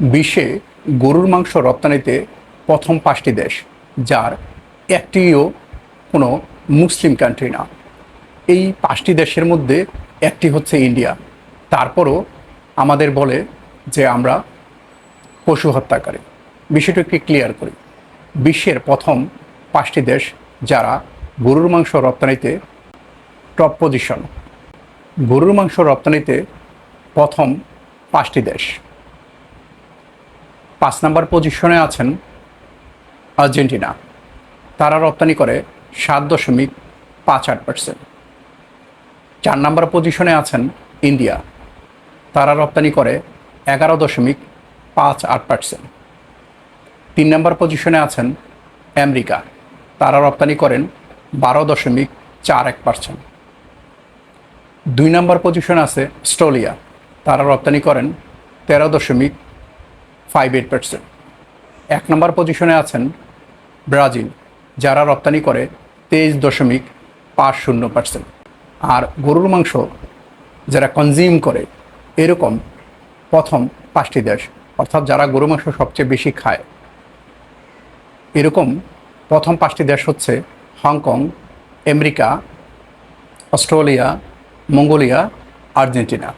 বিশ্বে গরুর মাংস রপ্তানিতে প্রথম পাঁচটি দেশ, যার একটিও কোনো মুসলিম কান্ট্রি না। এই পাঁচটি দেশের মধ্যে একটি হচ্ছে ইন্ডিয়া। তারপরও আমাদের বলে যে আমরা পশু হত্যাকারী। বিষয়টা একটু ক্লিয়ার করি। বিশ্বের প্রথম পাঁচটি দেশ যারা গরুর মাংস রপ্তানিতে টপ পজিশন গরুর মাংস রপ্তানিতে প্রথম পাঁচটি দেশ। পাঁচ নাম্বার পজিশনে আছেন আর্জেন্টিনা। তারা রপ্তানি করে সাত দশমিক পাঁচ আট পার্সেন্ট। চার নাম্বার পজিশনে আছেন ইন্ডিয়া। তারা রপ্তানি করে এগারো দশমিক পাঁচ আট পার্সেন্ট। তিন নম্বর পজিশনে আছেন আমেরিকা। তারা রপ্তানি করেন বারো দশমিক চার এক পার্সেন্ট। দুই নম্বর পজিশনে আছে অস্ট্রেলিয়া। তারা রপ্তানি করেন তেরো দশমিক ফাইভ এইট পার্সেন্ট এক নম্বর পজিশনে আছেন ব্রাজিল, যারা রপ্তানি করে তেইশ দশমিক পাঁচ শূন্য পার্সেন্ট আর গরুর মাংস যারা কনজিউম করে, এরকম প্রথম পাঁচটি দেশ, অর্থাৎ যারা গরু মাংস সবচেয়ে বেশি খায়। এরকম প্রথম পাঁচটি দেশ হচ্ছে Hong Kong, America, Australia, Mongolia, Argentina.